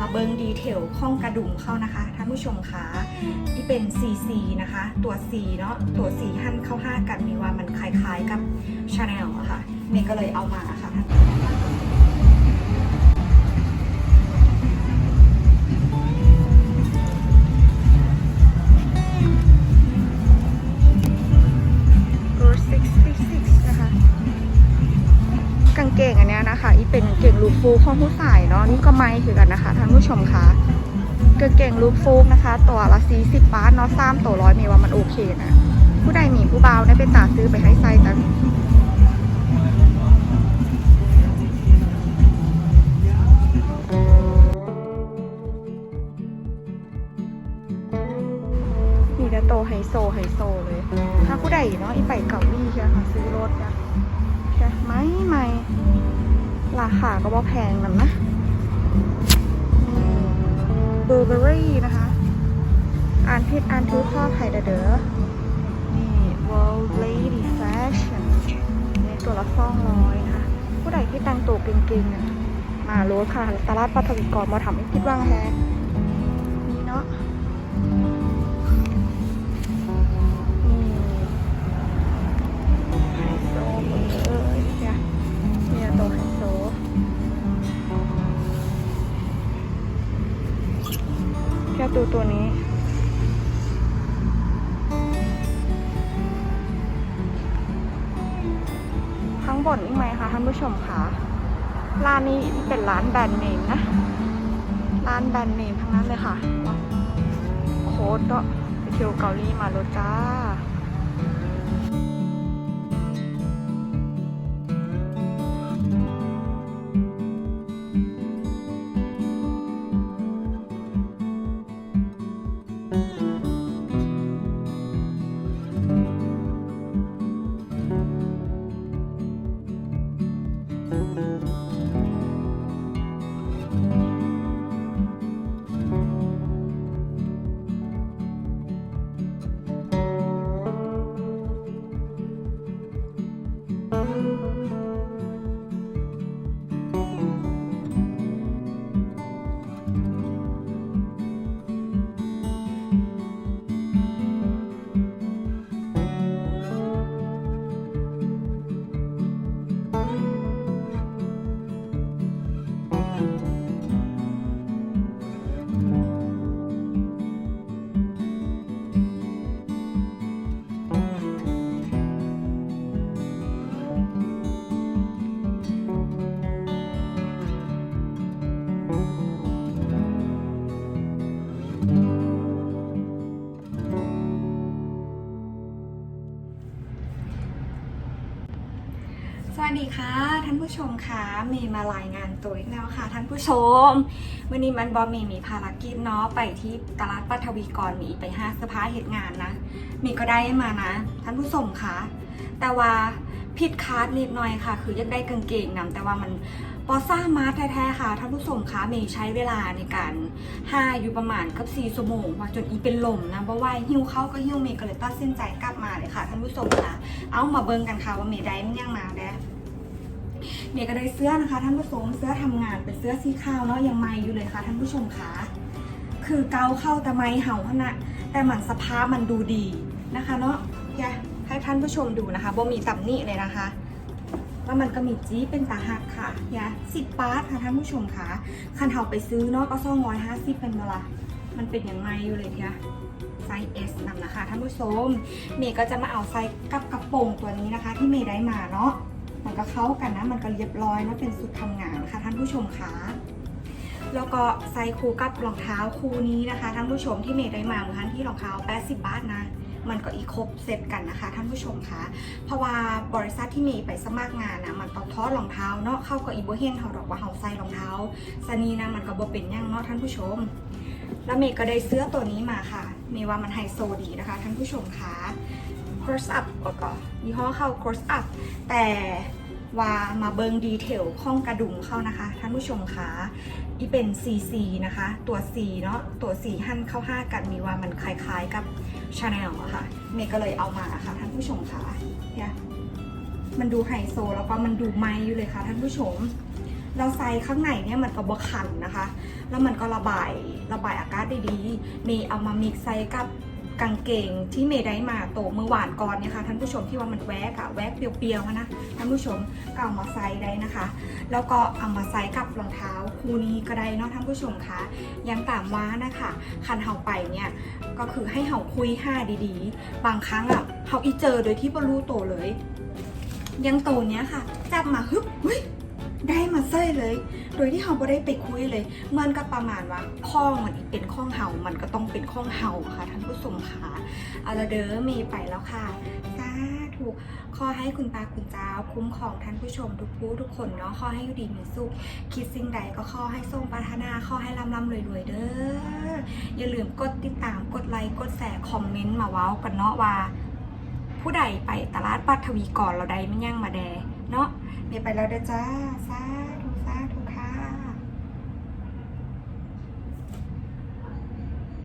มาเบิงดีเทลข้องกระดุมเข้านะคะท่านผู้ชมคะที่เป็น CC นะคะ ตัว C เนาะตัว C หั่นเข้าห้ากันมีว่ามันคล้ายๆกับชาแนลอะค่ะเมย์ก็เลยเอามาค่ะ ฟูกของผู้ใส่เนาะนี่ก็ไม่คือกันนะคะท่านผู้ชมคะกางเก่งลูกฟูกนะคะ ตัวละสี่สิบบาทเนาะซ้ำตัวร้อยเมีว่ามันโอเคนะผู้ใดมีผู้เบาได้เป็นตาซื้อไปให้ใส่กันมีแต่โตไฮโซไฮโซเลย ถ้าผู้ใดเนาะอีไปเกาหลีใช่ค่ะซื้อรถอะใช่ไหมไม่ ราคาก็บ่แพงนั่นนะเบอร์เบอรี่นะคะ อ่านผิดอ่านถูกข้อไผ่เด้อเนี่ World Lady Fashion นี่ตัวละสองร้อยนะคะผู้ใดที่แต่งตัวเก่งๆ มาโรถค่ะ ตลาดปัทวิกรมาทำให้คิดว่างแฮ แค่ตัวตัวนี้ ข้างบนอีกไหมคะท่านผู้ชมคะร้านนี้เป็นร้านแบรนด์เนมนะ ร้านแบรนด์เนมทั้งนั้นเลยค่ะ โค้ดก็ไปเที่ยวเกาหลีมาแล้วจ้า ส ดีค่ะ ท่านผู้ชมคะเมย์มารายงานตัวอีกแล้วค่ะ ท่านผู้ชม วันนี้มันบอมเมย์มีภารกิจเนาะไปที่ตลาดปัทวีกรมีไปห้าสื้อผ้าเหตุงานนะเมย์ก็ได้มานะ ท่านผู้ชมคะแต่ว่าผิดคาดนิดหน่อยค่ะ คือยากได้กางเกงนำแต่ว่ามันปอซ่ามาแท้ๆค่ะ ท่านผู้ชมคะเมย์ใช้เวลาในการห้าอยู่ประมาณกับสี่ชั่วโมงว่าจนอีเป็นลมนะเพราะว่าหิ้วเข้าก็หิ้วเมย์ก็เลยตัดสินใจกลับมาเลยค่ะ ท่านผู้ชมคะเอามาเบิ่งกันค่ะว่าเมย์ได้มันยังมาได้ เมย์ก็ได้เสื้อนะคะท่านผู้ชมเสื้อทำงานเป็นเสื้อสีขาวเนาะยังไม่อยู่เลยค่ะท่านผู้ชมคะคือเกาเข้าแต่ไม่เห่าขนาดแต่มันสภาพมันดูดีนะคะเนาะอยากให้ท่านผู้ชมดูนะคะบ่มีตำหนิเลยนะคะแล้วมันก็มีจี้เป็นตาหักค่ะอยาสิบบาทค่ะท่านผู้ชมคะคันเทาไปซื้อเนาะก็ซ่องร้อยห้าสิบเป็นเวลามันเป็นอย่างไรอยู่เลยค่ะไซส์ S นำนะคะท่านผู้ชม เมย์ก็จะมาเอาไซส์กับกระโปรงตัวนี้นะคะ ที่เมย์ได้มาเนาะ มันก็เข้ากันนะ มันก็เรียบร้อยนะเป็นสุดทำงานค่ะท่านผู้ชมคะแล้วก็ใส่คู่กับรองเท้าคู่นี้นะคะท่านผู้ชมที่เมย์ได้มาเหมือนกันที่รองเท้า 80 บาทนะ มันก็อีกครบเซตกันนะคะท่านผู้ชมคะเพราะว่าบริษัทที่เมย์ไปสมัครงานนะมันต้องทอดรองเท้าเนาะเข้ากับอีโบเฮนเขาดอกว่าเขาใส่รองเท้าสนีนะมันก็บ่เป็นหยังเนาะท่านผู้ชม แล้วเมย์ก็ได้เสื้อตัวนี้มาค่ะ เมย์ว่ามันไฮโซดีนะคะ ท่านผู้ชมคะ cross up ก็ยี่ห้อเข้า cross up แต่ว่ามาเบิงดีเทลข้องกระดุมเข้านะคะ ท่านผู้ชมคะอีเป็น CC นะคะ ตัว C เนาะตัว C หั่นเข้าห้ากันมีว่ามันคล้ายๆกับ Chanel อะค่ะเมย์ก็เลยเอามาค่ะท่านผู้ชมคะเนี่ยมันดูไฮโซแล้วก็มันดูไม่อยู่เลยค่ะท่านผู้ชม เราใส่ข้างในเนี่ยมันก็บคันนะคะ แล้วมันก็ระบายระบายอากาศได้ดีเมย์เอามามิกซ์ใส่กับ กางเกงที่เมย์ได้มาโตเมื่อวานก่อนเนี่ยค่ะท่านผู้ชมที่ว่ามันแวกอะแวกเปียวๆอะนะท่านผู้ชมก็เอามาใส่ได้นะคะ แล้วก็เอามาใส่กับรองเท้าคู่นี้ก็ได้เนาะท่านผู้ชมคะยังตามว่านะคะคันเฮาไปเนี่ยก็คือให้เฮาคุยห้าดีๆ บางครั้งอะเฮาอีเจอโดยที่บ่รู้โตเลย ยังโตเนี้ยค่ะ จับมาฮึบเฮ้ย ได้มาเซ้เลย โดยที่เฮาบ่ได้ไปคุยเลย มันก็ประมาณว่าข้องมันเป็นข้องเฮามันก็ต้องเป็นข้องเฮาค่ะท่านผู้ชมค่ะเอาละเด้อเมย์ไปแล้วค่ะสาธุขอให้คุณตาคุณเจ้า คุ้มครองท่านผู้ชมทุกผู้ทุกคนเนาะขอให้อยู่ดีมีสุขคิดสิ่งใดก็ขอให้ส่งปรารถนาขอให้ร่ำร่ำรวยรวยเด้ออย่าลืมกดติดตามกดไลค์กดแชร์คอมเมนต์มาว้ากันเนาะว่า ผู้ใดไปตลาดปัทวีก่อนเราใดไม่ย่างมาแด เนาะมีไปแล้วเด้อจ้าสา